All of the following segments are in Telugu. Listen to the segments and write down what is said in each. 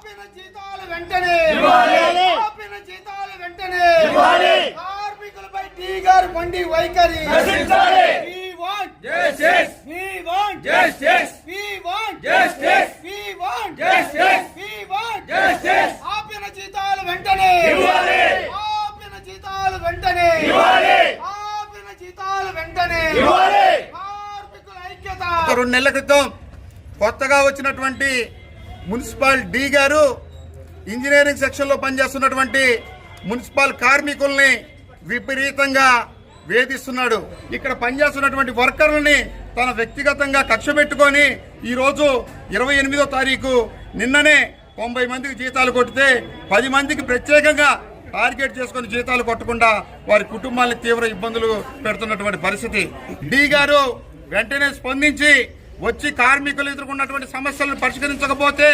ఆపిన జీతాలు వెంటనే. ఆపిన జీతాలు వెంటనే. కార్మికులపై టీ గారు పండి వైఖరి. ఆపిన జీతాలు వెంటనే. ఆపిన జీతాలు వెంటనే. ఆపిన జీతాలు వెంటనే. కార్మికుల ఐక్యత. రెండు నెలల క్రితం కొత్తగా వచ్చినటువంటి మున్సిపల్ డి గారు ఇంజనీరింగ్ సెక్షన్లో పనిచేస్తున్నటువంటి మున్సిపల్ కార్మికుల్ని విపరీతంగా వేధిస్తున్నాడు. ఇక్కడ పనిచేస్తున్నటువంటి వర్కర్లని తన వ్యక్తిగతంగా కక్ష పెట్టుకొని ఈరోజు ఇరవై ఎనిమిదో తారీఖు నిన్ననే తొంభై మందికి జీతాలు కొట్టితే పది మందికి ప్రత్యేకంగా టార్గెట్ చేసుకుని జీతాలు కొట్టకుండా వారి కుటుంబాలకు తీవ్ర ఇబ్బందులు పెడుతున్నటువంటి పరిస్థితి. డి గారు వెంటనే స్పందించి వచ్చి కార్మికులు ఎదుర్కొన్నటువంటి సమస్యలను పరిష్కరించకపోతే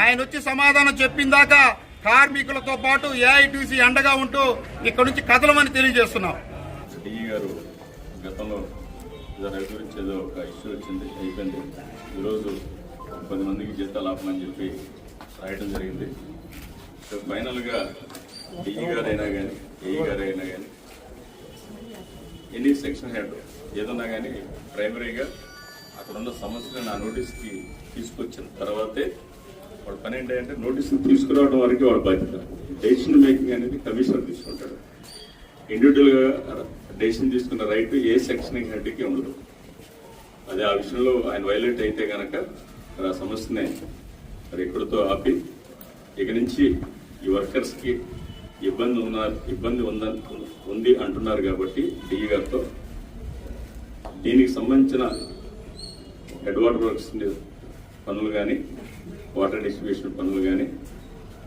ఆయన వచ్చి సమాధానం చెప్పిన దాకా కార్మికులతో పాటు ఏఐటీసీ అండగా ఉంటూ ఇక్కడ నుంచి కదలమని తెలియజేస్తున్నాం. డిఈ గారు గతంలో రైతు గురించి ఏదో ఒక ఇష్యూ వచ్చింది అయిపోయింది. ఈరోజు పది మందికి జీతాలు ఆపమని చెప్పి రాయడం జరిగింది. సో ఫైనల్గా డిఈ గారైనా కానీ ఏఈ గారైనా కానీ ఎనీ సెక్షన్ హెడ్ ఏదన్నా కానీ ప్రైమరీగా అక్కడ ఉన్న సమస్యలు నా నోటీస్కి తీసుకొచ్చిన తర్వాతే వాడు పని ఏంటంటే నోటీస్ తీసుకురావడం వరకు వాడు బాధ్యత. డెసిషన్ మేకింగ్ అనేది కమిషనర్ తీసుకుంటాడు. ఇండివిజువల్గా డెసిషన్ తీసుకున్న రైట్ ఏ సెక్షన్ హెడ్కి ఉండదు. అదే ఆ విషయంలో ఆయన వైలేట్ అయితే కనుక ఆ సమస్యని మరి ఇక్కడితో ఆపి ఇక నుంచి ఈ వర్కర్స్కి ఇబ్బంది ఉన్నారు ఇబ్బంది ఉందని ఉంది అంటున్నారు కాబట్టి డిఈ గారితో దీనికి సంబంధించిన హెడ్ వాటర్ వర్క్స్ పనులు కానీ వాటర్ డిస్ట్రిబ్యూషన్ పనులు కానీ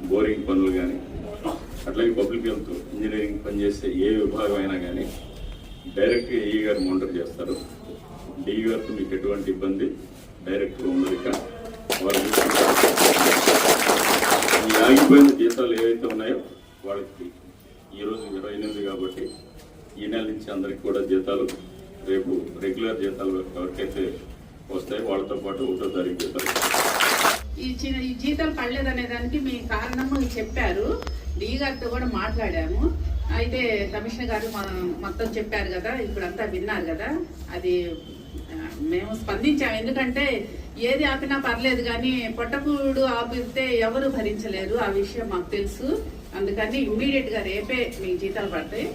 బోరింగ్ పనులు కానీ అట్లాగే పబ్లిక్ హెల్త్ ఇంజనీరింగ్ పనిచేసే ఏ విభాగం అయినా కానీ డైరెక్ట్గా ఈ గారు మానిటర్ చేస్తారు. డి గారితో మీకు ఎటువంటి ఇబ్బంది డైరెక్ట్గా ఉండదు ఇక. వారు ఈ ఆగిపోయిన జీతాలు ఏవైతే ఉన్నాయో వాళ్ళకి ఈరోజు ఇరవై ఎనిమిది కాబట్టి ఈ నెల నుంచి అందరికి కూడా జీతాలు రేపు రెగ్యులర్ జీతాలు ఎవరికైతే వస్తాయి వాళ్ళతో పాటు ఒకటో తారీఖు ఈ చిన్న ఈ జీతం పడలేదనే దానికి మీ కారణము చెప్పారు. డీ గారితో కూడా మాట్లాడాము. అయితే కమిషనర్ గారు మనం మొత్తం చెప్పారు కదా ఇప్పుడు అంతా విన్నారు కదా. అది మేము స్పందించాము. ఎందుకంటే ఏది ఆపినా పర్లేదు కానీ పొట్టకూడు ఆపితే ఎవరు భరించలేరు. ఆ విషయం మాకు తెలుసు. అందుకని ఇమ్మీడియట్గా రేపే మీకు జీతాలు పడతాయి.